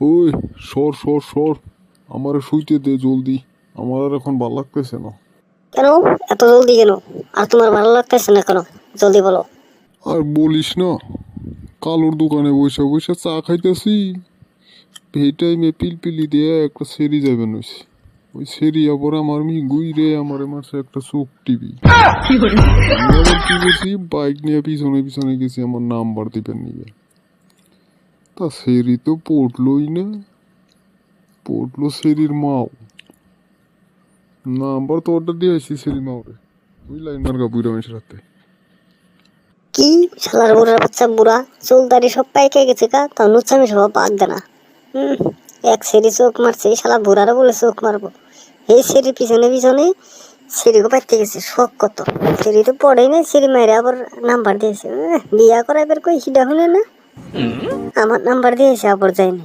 ওই সর সর সর। আমার শুইতে দে জলদি। আমার আর এখন ভালো লাগতেছে না। কেন? এত জলদি কেন? আর তোমার ভালো লাগতেছে না কেন? জলদি বলো। আর বলিস না কালোর দোকানে বসে বসে চা খাইতেছি। এই টাইমে পিলপিলি দিয়ে একটা সেরি যাবেন হইছে ওই সেরি আবার আমার মি গুইরে আমার মারছে একটা চোখ টিভি আমি আবার কি করছি? বাইক নিয়ে পিছনে পিছনে গেছি আমার নাম্বার দিবেন নিয়ে। তা সেরি তো পড়লোই না। পড়ল সেরির মাও। নাম্বার তো অর্ডার দিয়ে আসছি সেরি মাওরে। ওই লাইন মার্কা বুড়া মানুষের হাতে কি শালার বুড়ার বাচ্চা বুড়া? চুল দাড়ি সব পাইকে গেছে কা তাও নুচ্ছামি সব বাদ দে না। এক সেরি চোখ মারছে, শালা বুড়ারা বলে চোখ মারবো। এই সেরি পিছনে পিছনে সিঁড়িকে পাইতে গেছে, শখ কত। সিঁড়ি তো পড়েই না সিঁড়ি মাইরে আবার নাম্বার দিয়েছে। বিয়া করাইবার কই হিডা শুনে না। আমার নাম্বার দিয়েছে আবার যায়নি।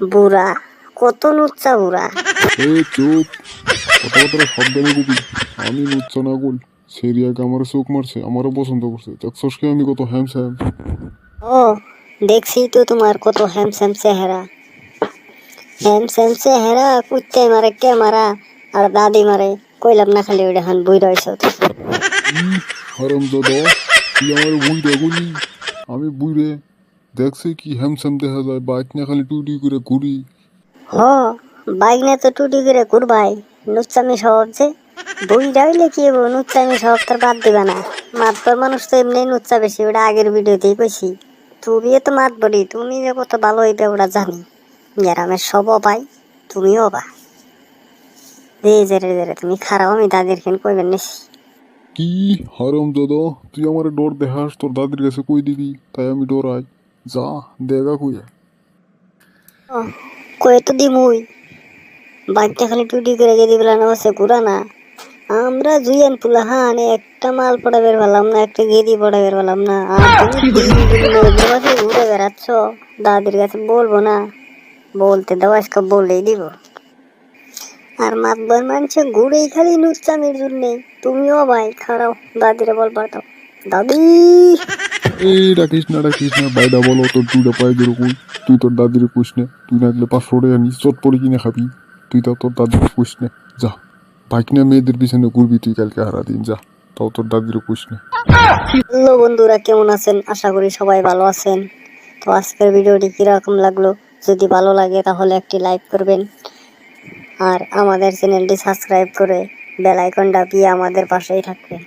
বুড়া কত নুচ্চা বুড়া। এ চুপ কথাবার্তা সাবধানে কবি আমি লুচ্ছা না গোল সেরিয়াকে আমার চোখ মারছে আমারও পছন্দ করছে। দেখছস কি আমি কত হ্যাম স্যাম ও দেখছি তো তোমার কত হ্যামস্যাম চেহারা। হ্যামস্যাম চেহারা কুত্তে মারে কে মারা আর দাদি মারে কইলাম না খালি ওইটা হান বই রয়েছে হারাম দাদা তুই আমার বুইরে গুলি আমি বুইরে দেখছি কি হ্যামস্যাম দেখা যায় বাইক না খালি টুটি করে ঘুরি। হ বাইক নিয়ে তো টুটি করে ঘুরবাই। নুচ্চামি স্বভাব যে। বই রাইলে কি হব নুচ্চামি স্বভাব তার বাদ দিবা না। মাতবর মানুষ তো এমনি নুচ্চা বেশি ওটা আগের ভিডিওতেই কইছি। তুমি তো মাতবরি তুমি যে কত ভালো হইবে ওটা জানি। গ্রামের সব পাই তুমিও অবা। দে জেরে জেরে তুমি খারাপ আমি দাদির খেন কইবেন নিছি কি হারাম দাদা তুই আমার ডর দেখাস তোর দাদির কাছে কই দিবি? তাই আমি ডরাই। যা দেখা কই কয়ে তো দিমুই বাইকটা খালি টুটি করে গেদি বেলা না বসে ঘুরা না আমরা জুইয়ান পুলা হান একটা মাল পড়াবের পেলাম না একটা গেদি পড়াবের পেলাম না আর ঘুরে বেড়াচ্ছ দাদির কাছে বলব না বলতে দাও আজকে বলেই দিব আর মাতবার মানুষে ঘুরেই খালি নুচ্চামির জন্যে তুমিও ভাই খারাও দাদিরে বল পাঠাও দাদি এই ডাকিস না ডাকিস না বাইদা বলো তোর দুইটা পায়ে যেরকম তুই তোর দাদির কুস নে, তুই না গেলে পাঁচশো টাকা নিস চট পরে কিনে খাবি। তুই তাও তোর দাদির কুস নে, যা। বাইক নিয়ে মেয়েদের পিছনে ঘুরবি তুই কালকে হারা দিন যা। তাও তোর দাদির কুস নে। হ্যালো বন্ধুরা, কেমন আছেন? আশা করি সবাই ভালো আছেন। তো আজকের ভিডিওটি কীরকম লাগল? যদি ভালো লাগে তাহলে একটি লাইক করবেন। আর আমাদের চ্যানেলটি সাবস্ক্রাইব করে বেল আইকনটা দিয়ে আমাদের পাশেই থাকবেন।